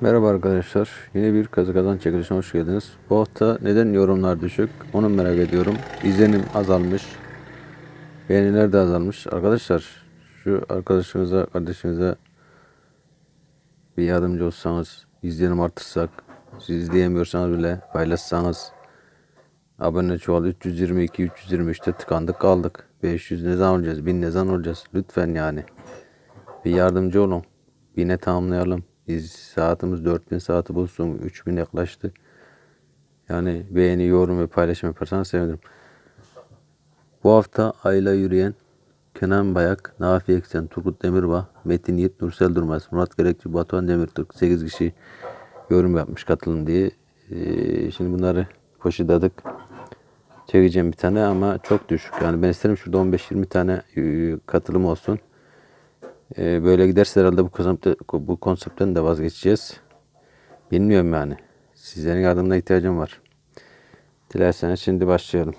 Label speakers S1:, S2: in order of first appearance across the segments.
S1: Merhaba arkadaşlar. Yine bir kazı kazan çekilişine hoş geldiniz. Bu hafta neden yorumlar düşük? Onu merak ediyorum. İzlenim azalmış. Beğeniler de azalmış. Arkadaşlar şu arkadaşımıza, kardeşimize bir yardımcı olsanız, izlenim artırsak, siz izleyemiyorsanız bile paylaşsanız abone çoğal 322 323'te tıkandık kaldık. 500 ne zaman olacağız? 1000 ne zaman olacağız? Lütfen yani. Bir yardımcı olun. Bine tamamlayalım. Biz saatimiz 4000 saati bulsun. 3000 yaklaştı. Yani beğeni, yorum ve paylaşım yaparsanız sevinirim. Bu hafta Ayla Yürüyen, Kenan Bayak, Nafi Eksen, Turgut Demirbağ, Metin Yiğit, Nursel Durmaz, Murat Gerekçi, Batuhan Demirtürk 8 kişi yorum yapmış katılın diye. Ee, şimdi bunları poşetladık. Çekeceğim bir tane ama çok düşük. Yani ben isterim şurada 15-20 tane e, katılım olsun. Ee, böyle giderse herhalde bu konsepte, bu konseptten de vazgeçeceğiz. Bilmiyorum yani. Sizlerin yardımına ihtiyacım var. Dilerseniz şimdi başlayalım.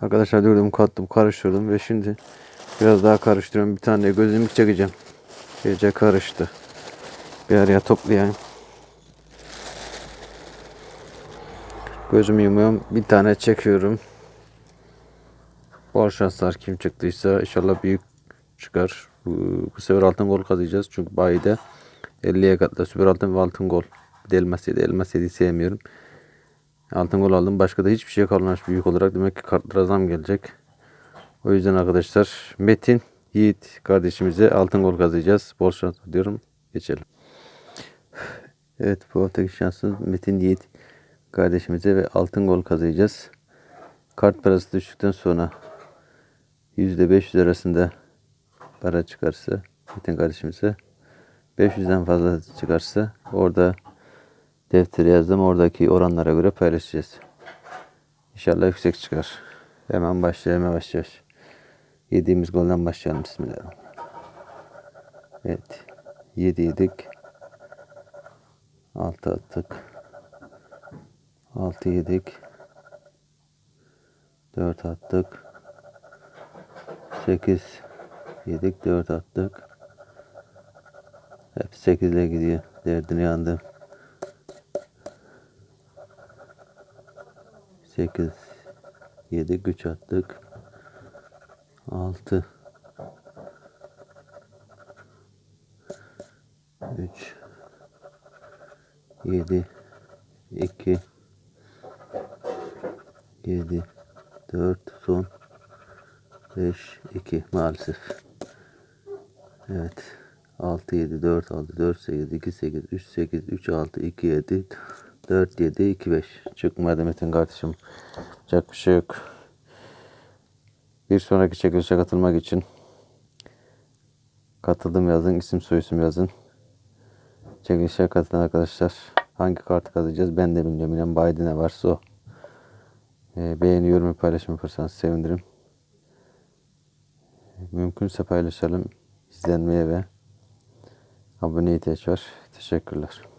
S1: Arkadaşlar durdum kattım karıştırdım ve şimdi biraz daha karıştırıyorum. Bir tane gözlük çekeceğim. Gece karıştı. Bir araya toplayayım. Gözümü yumuyorum. Bir tane çekiyorum. Bol şanslar kim çıktıysa inşallah büyük çıkar. Bu, sefer altın gol kazıyacağız. Çünkü bayide 50'ye katla süper altın ve altın gol. Bir de elmas sevmiyorum. Altın gol aldım. Başka da hiçbir şey kalmamış büyük olarak. Demek ki kartlara zam gelecek. O yüzden arkadaşlar Metin Yiğit kardeşimize altın gol kazıyacağız. Bol şans diyorum. Geçelim. Evet bu haftaki şansımız Metin Yiğit kardeşimize ve altın gol kazıyacağız. Kart parası düştükten sonra %500 arasında para çıkarsa Metin kardeşimize 500'den fazla çıkarsa orada deftere yazdım. Oradaki oranlara göre paylaşacağız. İnşallah yüksek çıkar. Hemen başlayalım yavaş yavaş. Yediğimiz golden başlayalım. Bismillahirrahmanirrahim. Evet. 7 yedik. 6 attık. 6 yedik. 4 attık. 8 yedik. 4 attık. Hep 8 ile gidiyor. Derdini yandım. 8 7 güç attık. 6 3 7 2 7 4 son 5 2 maalesef. Evet. 6 7 4 6 4 8 2 8 3 8 3 6 2 7 4 7 2 5 çıkmadı Metin kardeşim. Yapacak bir şey yok. Bir sonraki çekilişe katılmak için katıldım yazın, isim soyisim yazın. Çekilişe katılan arkadaşlar hangi kartı kazıyacağız ben de bilmiyorum. İnan bayide ne varsa o. Ee, beğeni, yorum ve paylaşım yaparsanız sevinirim. Mümkünse paylaşalım. İzlenmeye ve aboneye ihtiyaç var. Teşekkürler.